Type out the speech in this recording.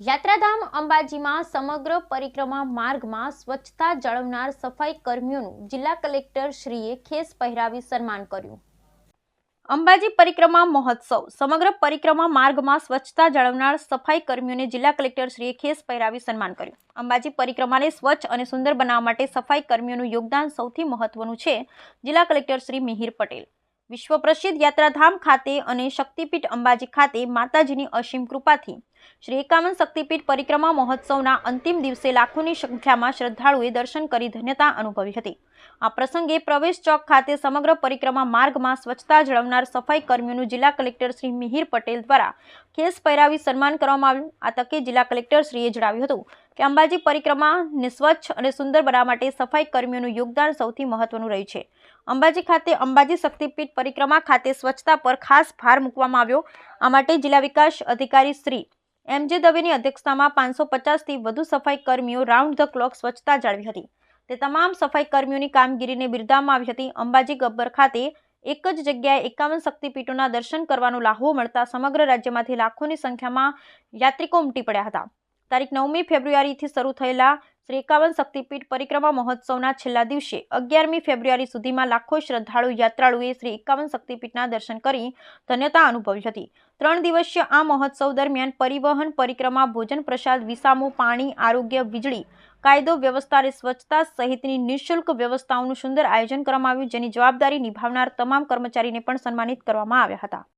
યાત્રાધામ અંબાજીમાં સમગ્ર પરિક્રમા માર્ગમાં સ્વચ્છતા જાળવનાર સફાઈ કર્મીઓનું જિલ્લા કલેક્ટર શ્રીએ ખેસ પહેરાવી સન્માન કર્યું. અંબાજી પરિક્રમા મહોત્સવ. સમગ્ર પરિક્રમા માર્ગમાં સ્વચ્છતા જાળવનાર સફાઈ કર્મીઓને જિલ્લા કલેક્ટર શ્રીએ ખેસ પહેરાવી સન્માન કર્યું. અંબાજી પરિક્રમાને સ્વચ્છ અને સુંદર બનાવવા માટે સફાઈ કર્મીઓનું યોગદાન સૌથી મહત્વનું છે, જિલ્લા કલેક્ટર શ્રી મિહિર પટેલ. વિશ્વ પ્રસિદ્ધ યાત્રાધામ ખાતે અને શક્તિપીઠ અંબાજી ખાતે માતાજીની અસીમ કૃપાથી શ્રી એકાવન શક્તિપીઠ પરિક્રમા મહોત્સવના અંતિમ દિવસે લાખોની સંખ્યામાં શ્રદ્ધાળુએ દર્શન કરી ધન્યતા અનુભવી હતી. આ પ્રસંગે પ્રવેશ ચોક ખાતે સમગ્ર પરિક્રમા માર્ગમાં સ્વચ્છતા જળવનાર સફાઈ કર્મીઓનું જિલ્લા કલેક્ટર શ્રી મિહિર પટેલ દ્વારા કેસ પહેરાવી સન્માન કરવામાં આવ્યું. આ તકે જિલ્લા કલેક્ટર શ્રીએ જણાવ્યું હતું કે અંબાજી પરિક્રમાને સ્વચ્છ અને સુંદર બનાવવા માટે સફાઈ કર્મીઓનું યોગદાન સૌથી મહત્વનું રહ્યું છે. અંબાજી ખાતે અંબાજી શક્તિપીઠ પરિક્રમા ખાતે સ્વચ્છતા પર ખાસ ભાર મૂકવામાં આવ્યો. આ માટે જિલ્લા વિકાસ અધિકારી શ્રી એમ જે દવેની અધ્યક્ષતામાં પાંચસો પચાસથી વધુ સફાઈ કર્મીઓ રાઉન્ડ ધ ક્લોક સ્વચ્છતા જાળવી હતી. તે તમામ સફાઈ કર્મીઓની કામગીરીને બિરદાવવામાં આવી હતી. અંબાજી ગબ્બર ખાતે એક જ જગ્યાએ એકાવન શક્તિપીઠોના દર્શન કરવાનો લાહવો મળતા સમગ્ર રાજ્યમાંથી લાખોની સંખ્યામાં યાત્રિકો ઉમટી પડ્યા હતા. તારીખ નવમી ફેબ્રુઆરીથી શરૂ થયેલા શ્રી એકાવન શક્તિપીઠ પરિક્રમા મહોત્સવના છેલ્લા દિવસે અગિયારમી ફેબ્રુઆરી સુધીમાં લાખો શ્રદ્ધાળુ યાત્રાળુએ શ્રી એકાવન શક્તિપીઠના દર્શન કરી ધન્યતા અનુભવી હતી. ત્રણ દિવસીય આ મહોત્સવ દરમિયાન પરિવહન, પરિક્રમા, ભોજન પ્રસાદ, વિસામો, પાણી, આરોગ્ય, વીજળી, કાયદો વ્યવસ્થા અને સ્વચ્છતા સહિતની નિઃશુલ્ક વ્યવસ્થાઓનું સુંદર આયોજન કરવામાં આવ્યું, જેની જવાબદારી નિભાવનાર તમામ કર્મચારીને પણ સન્માનિત કરવામાં આવ્યા હતા.